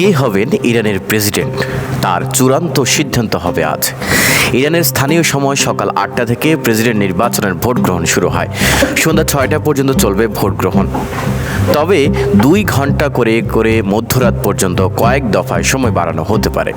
কে হবেন ইরানের প্রেসিডেন্ট? তার চূড়ান্ত সিদ্ধান্ত হবে আজ। ইরানের স্থানীয় সময় সকাল আটটা থেকে প্রেসিডেন্ট নির্বাচনের ভোট গ্রহণ শুরু হয়। সন্ধ্যা ছয়টা পর্যন্ত চলবে ভোট গ্রহণ তবে দুই ঘণ্টা করে করে মধ্যরাত পর্যন্ত কয়েক দফায় সময় বাড়ানো হতে পারে।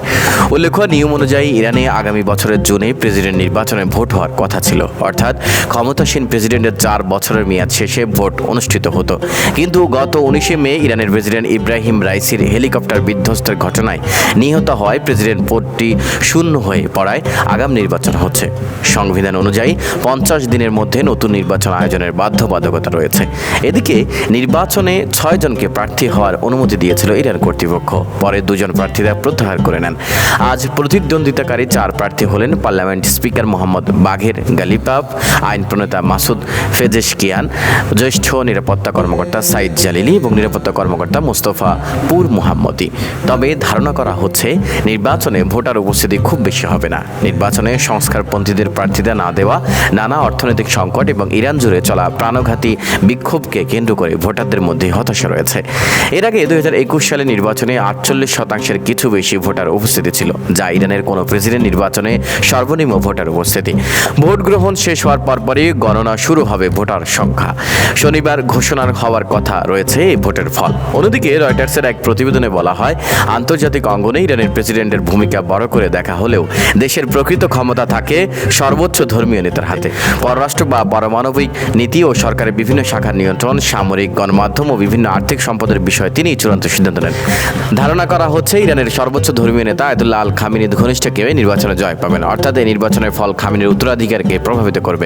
উল্লেখ্য, নিয়ম অনুযায়ী ইরানে আগামী বছরের জুনে প্রেসিডেন্ট নির্বাচনে ভোট হওয়ার কথা ছিল। অর্থাৎ ক্ষমতাসীন প্রেসিডেন্টের চার বছরের মেয়াদ শেষে ভোট অনুষ্ঠিত হতো। কিন্তু গত উনিশে মে ইরানের প্রেসিডেন্ট ইব্রাহিম রাইসির হেলিকপ্টার বিধ্বস্তের ঘটনায় নিহত হয় প্রেসিডেন্ট পদটি শূন্য হয়ে পড়ায় আগাম নির্বাচন হচ্ছে। সংবিধান অনুযায়ী পঞ্চাশ দিনের মধ্যে নতুন নির্বাচন আয়োজনের বাধ্যবাধকতা রয়েছে। এদিকে নির্বাচনে ছয় জনকে প্রার্থী হওয়ার অনুমতি দিয়েছিল ইরান কর্তৃপক্ষ। পরে দুজন প্রার্থীরা প্রত্যাহার করে নেন। আজ প্রতিদ্বন্দ্বিতাকারী চার প্রার্থী হলেন পার্লামেন্ট স্পিকার মোহাম্মদ বাঘের গালিপাব আইন প্রণেতা মাসুদ ফেজেশকিয়ান, জ্যেষ্ঠ নিরাপত্তা কর্মকর্তা সাইদ জালিলি এবং নিরাপত্তা কর্মকর্তা মোস্তফা পুর মুহাম্মদি। তবে ধারণা করা হচ্ছে, নির্বাচনে ভোটার উপস্থিতি খুব বেশি হবে না। নির্বাচনে সংস্কারপন্থীদের প্রার্থীতা না দেওয়া, নানা অর্থনৈতিক সংকট এবং ইরান জুড়ে চলা প্রাণঘাতী বিক্ষোভকে কেন্দ্র করে ভোটারদের মধ্যে হতাশা রয়েছে। এর আগে দুই হাজার একুশ সালে নির্বাচনে আটচল্লিশ শতাংশের কিছু বেশি ভোটার উপস্থিতি ছিল, যা ইরানের কোনো প্রেসিডেন্ট নির্বাচনে সর্বনিম্ন ভোটার উপস্থিতি। ভোট গ্রহণ শেষ হওয়ার পরপরই গণনা শুরু হবে ভোটার সংখ্যা। শনিবার ঘোষণার হওয়ার কথা রয়েছে এই ভোটের ফল। অন্যদিকে রয়টার্সের এক প্রতিবেদনে বলা হয়, আন্তর্জাতিক অঙ্গনে ইরানের প্রেসিডেন্টের ভূমিকা বড় করে দেখা হলেও দেশের প্রকৃত ক্ষমতা থাকে সর্বোচ্চ ধর্মীয় নেতার হাতে। পররাষ্ট্র বা পারমাণবিক নীতি ও সরকারের বিভিন্ন শাখার নিয়ন্ত্রণ, সামরিক গণমাধ্যম ও বিভিন্ন আর্থিক সম্পদের বিষয়ে তিনি চূড়ান্ত সিদ্ধান্ত নেন। ধারণা করা হচ্ছে, ইরানের সর্বোচ্চ ধর্মীয় নেতা আয়তুল্লাহ আল খামিনি ঘনিষ্ঠ কেউ নির্বাচনে জয় পাবেন, অর্থাৎ এই নির্বাচনের ফল খামিনির উত্তরাধিকারকে প্রভাবিত করবে।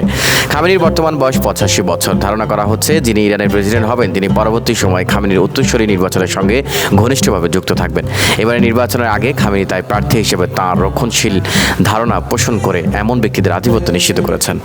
খামিনির বর্তমান বয়স পঁচাশি বছর। ধারণা করা হচ্ছে, যিনি ইরানের প্রেসিডেন্ট হবেন, তিনি পরবর্তী সময় খামিনির উত্তরসূরি নির্বাচনের সঙ্গে ঘনিষ্ঠভাবে যুক্ত থাকবেন। এবারে নির্বাচনের আগে খামিনি তাই প্রার্থী হিসেবে তাঁর রক্ষণশীল ধারণা পোষণ করে এমন ব্যক্তিদের আধিপত্য নিশ্চিত করেছেন।